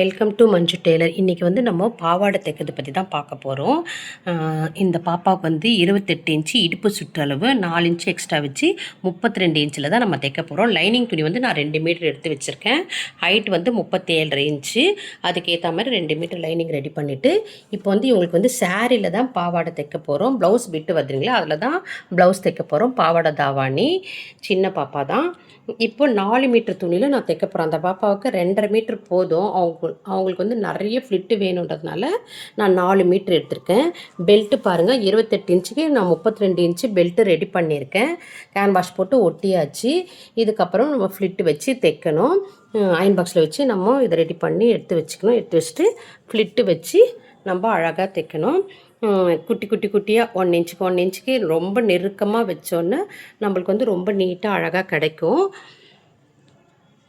Welcome to Manju Taylor இன்றைக்கி வந்து நம்ம பாவாடை தைக்கிறது பற்றி தான் பார்க்க போகிறோம் இந்த பாப்பாவுக்கு வந்து இருபத்தெட்டு இன்ச்சு இடுப்பு சுற்றளவு நாலு இன்ச்சு எக்ஸ்ட்ரா வச்சு முப்பத்தி ரெண்டு இன்ச்சில் தான் நம்ம தைக்க போகிறோம் லைனிங் துணி வந்து நான் ரெண்டு மீட்டர் எடுத்து வச்சுருக்கேன். ஹைட் வந்து முப்பத்தேழரை இன்ச்சு. அதுக்கேற்ற மாதிரி ரெண்டு மீட்டர் லைனிங் ரெடி பண்ணிவிட்டு இப்போ வந்து இவங்களுக்கு வந்து சாரியில் தான் பாவாடை தைக்க போகிறோம் ப்ளவுஸ் விட்டு வருதுங்களா? அதில் தான் ப்ளவுஸ் தைக்க போகிறோம் பாவாடை தாவாணி சின்ன பாப்பா தான். இப்போ நாலு மீட்டர் துணியில் நான் தைக்க போகிறேன் அந்த பாப்பாவுக்கு ரெண்டரை மீட்ரு போதும். அவங்க அவங்களுக்கு வந்து நிறைய ஃப்ளிட்டு வேணுன்றதுனால நான் நாலு மீட்ரு எடுத்திருக்கேன். பெல்ட்டு பாருங்கள் இருபத்தெட்டு இன்ச்சுக்கு நான் முப்பத்தி ரெண்டு இன்ச்சு பெல்ட்டு ரெடி பண்ணியிருக்கேன். கேன்வாஷ் போட்டு ஒட்டியாச்சு. இதுக்கப்புறம் நம்ம ஃப்ளிட்டு வச்சு தைக்கணும். அயன் பாக்ஸில் வச்சு நம்ம இதை ரெடி பண்ணி எடுத்து வச்சுக்கணும். எடுத்து வச்சுட்டு ஃப்ளிட்டு வச்சு நம்ம அழகாக தைக்கணும். குட்டி குட்டி குட்டியாக ஒன் இன்ச்சுக்கு ஒன் இன்ச்சுக்கு ரொம்ப நெருக்கமாக வச்சோன்னே நம்மளுக்கு வந்து ரொம்ப நீட்டாக அழகாக கிடைக்கும்.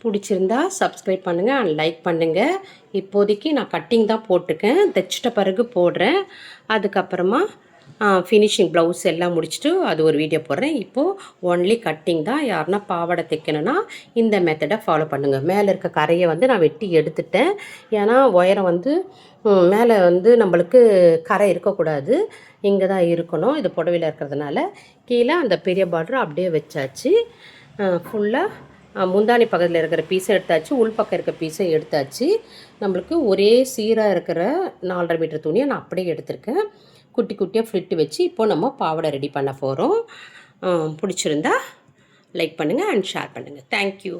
பிடிச்சிருந்தா சப்ஸ்கிரைப் பண்ணுங்கள் அண்ட் லைக் பண்ணுங்கள் இப்போதைக்கு நான் கட்டிங் தான் போட்டிருக்கேன். தைச்சிட்ட பிறகு போடுறேன். அதுக்கப்புறமா ஃபினிஷிங் ப்ளவுஸ் எல்லாம் முடிச்சுட்டு அது ஒரு வீடியோ போடுறேன். இப்போது ஒன்லி கட்டிங் தான். யாருன்னா பாவாடை தைக்கணும்னா இந்த மெத்தடை ஃபாலோ பண்ணுங்கள் மேலே இருக்க கரையை வந்து நான் வெட்டி எடுத்துட்டேன். ஏன்னா உயரம் வந்து மேலே வந்து நம்மளுக்கு கரை இருக்கக்கூடாது. இங்கே தான் இருக்கணும். இது புடவையில் இருக்கிறதுனால கீழே அந்த பெரிய பார்டர் அப்படியே வச்சாச்சு. ஃபுல்லாக முந்தானி பக்கத்தில் இருக்கிற பீஸை எடுத்தாச்சு. உள் பக்கம் இருக்கிற பீஸை எடுத்தாச்சு. நம்மளுக்கு ஒரே சீராக இருக்கிற நாலரை மீட்டர் துணியை நான் அப்படியே எடுத்திருக்கேன். குட்டி குட்டியாக ஃப்ளிட்டு வச்சு இப்போ நம்ம பாவாடை ரெடி பண்ண போகிறோம் பிடிச்சிருந்தா லைக் பண்ணுங்கள் அண்ட் ஷேர் பண்ணுங்கள் தேங்க்யூ